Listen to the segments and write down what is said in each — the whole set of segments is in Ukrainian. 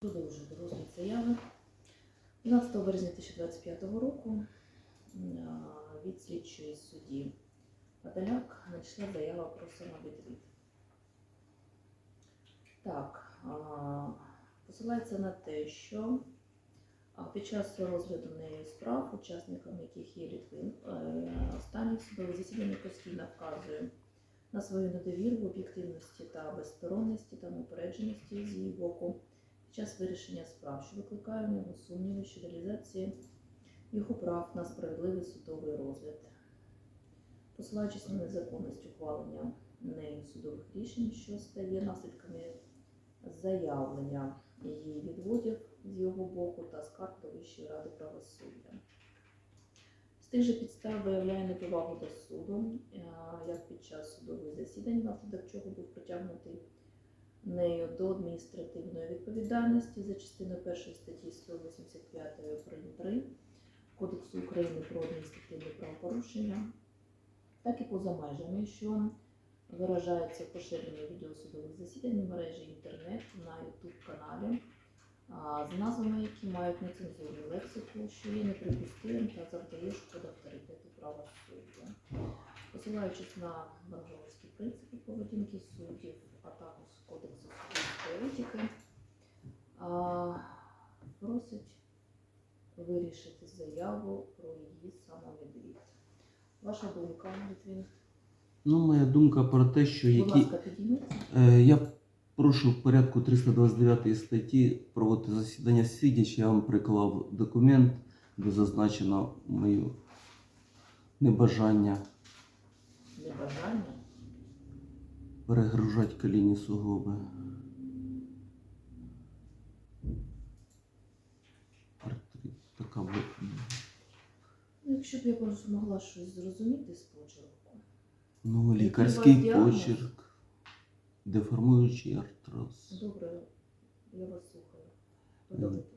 Продовжую розгляд заяви. 12 березня 2025 року від слідчої судді Падаляк надійшла заява про самовідвід. Так, посилається на те, що під час розгляду нею справ, учасникам яких є Літвин, е, останній судове засідання постійно вказує на свою недовіру в об'єктивності та безсторонності та неупередженості з її боку під час вирішення справ, що викликає в нього сумніви щодо реалізації його прав на справедливий судовий розгляд. Посилаючись на незаконність ухвалення нею судових рішень, що стає наслідками заявлення її відводів з його боку та скарг до Вищої ради правосуддя. З тих же підстав виявляє неповагу до суду, е, як під час судових засідань, внаслідок чого був притягнутий нею до адміністративної відповідальності за частиною 1 статті 185 прим. 3 Кодексу України про адміністративне правопорушення, так і поза межами, що виражається в поширенні відеосудових засідань в мережі інтернет на youtube каналі з назвами, які мають нецензурну лексику, що є неприпустимим та завдає шкоди авторитету правосуддя. Посилаючись на принципи поведінки суддів, а також Кодексу суддівської етики, просить вирішити заяву про її самовідвід. Ваша думка, Літвін? Ну, моя думка про те, що Будь які. ласка, підійміться. Е, я прошу в порядку 329 статті проводити засідання свідчення. Я вам приклав документ, де зазначено моє небажання Небажання. Перегружати коліні сугоби. Така. Ну, якщо б я просто могла щось зрозуміти з почерку. Ну, лікарський почерк, деформуючий артроз. Добре, я вас слухаю. Подобається.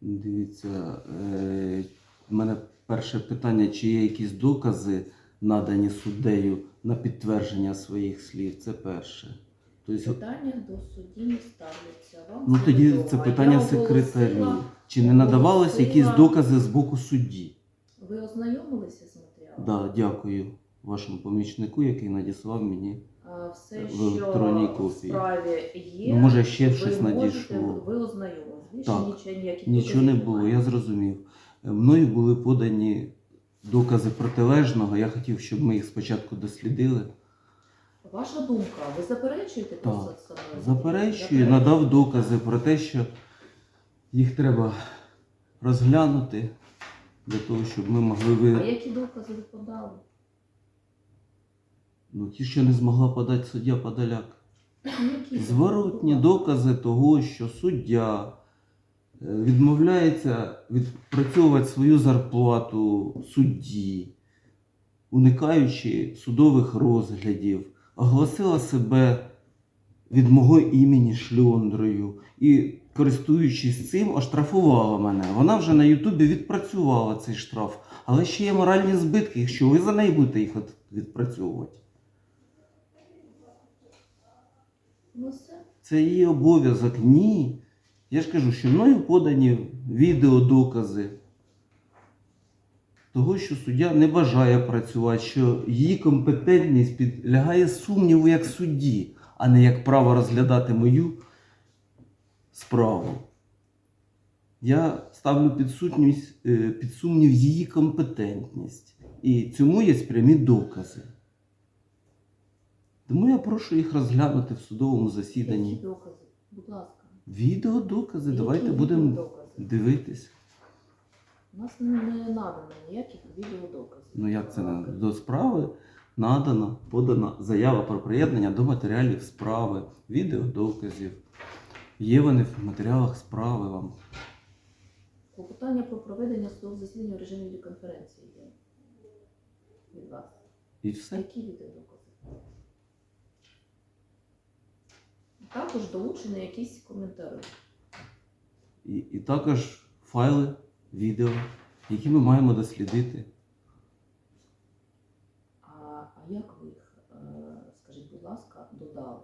Дивіться, е, в мене перше питання, чи є якісь докази надані суддею на підтвердження своїх слів? Це перше. Тобто, Питання до судді не ставляться. Вам ну тоді відомо. це Я питання оголосила- секретарю. Чи не надавалися якісь оголосила- докази з боку судді? Ви ознайомилися з матеріалом? Да, дякую вашому помічнику, який надіслав мені. А Все, В що в копії. справі є, Ну, може, ще ви щось можете- надійшло. Ви ознайомилися. Більше Так. нічого ніяких Нічого доказів не було, немає. я зрозумів. Е, Мною були подані докази протилежного. Я хотів, щоб ми їх спочатку дослідили. Ваша думка, ви заперечуєте Так. просто це? Заперечую, надав докази про те, що їх треба розглянути для того, щоб ми могли А які докази ви подали? Ну, ті, що не змогла подати суддя Подоляк. Зворотні докази того, що суддя відмовляється відпрацьовувати свою зарплату судді, уникаючи судових розглядів, оголосила себе від мого імені шльондрою і, користуючись цим, оштрафувала мене. Вона вже на Ютубі відпрацювала цей штраф, але ще є моральні збитки, якщо ви за неї будете їх відпрацьовувати. Ну. Це її обов'язок. Ні. Я ж кажу, що мною подані відеодокази того, що суддя не бажає працювати, що її компетентність підлягає сумніву як судді, а не як право розглядати мою справу. Я ставлю під, сутність, е, під сумнів її компетентність. І цьому є прямі докази. Тому я прошу їх розглянути в судовому засіданні. Які докази? Будь ласка. Відеодокази, Які давайте будемо відеодокази? дивитись. У нас не надано ніяких відеодоказів. Ну як це не- до справи надана, подана заява про приєднання до матеріалів справи, відеодоказів. Є вони в матеріалах справи вам. Клопотання про проведення судового засідання в режимі відеоконференції є від вас. І все. Які відеодокази? Також долучені якісь коментарі. І, і також файли, відео, які ми маємо дослідити. А, а як ви їх, е, скажіть, будь ласка, додали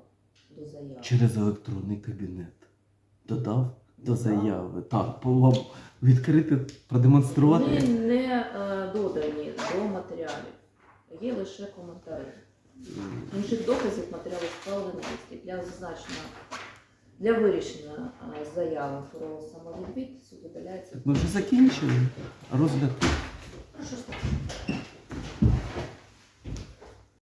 до заяви? через електронний кабінет. Додав до заяви. Так, по вам відкрити, продемонструвати. Вони не е, додані до матеріалів, є лише коментарі. Інших доказів матеріалу справи не є. Для зазначення для вирішення е, заяви про самовідвід суд видаляється. Ми вже закінчили розгляд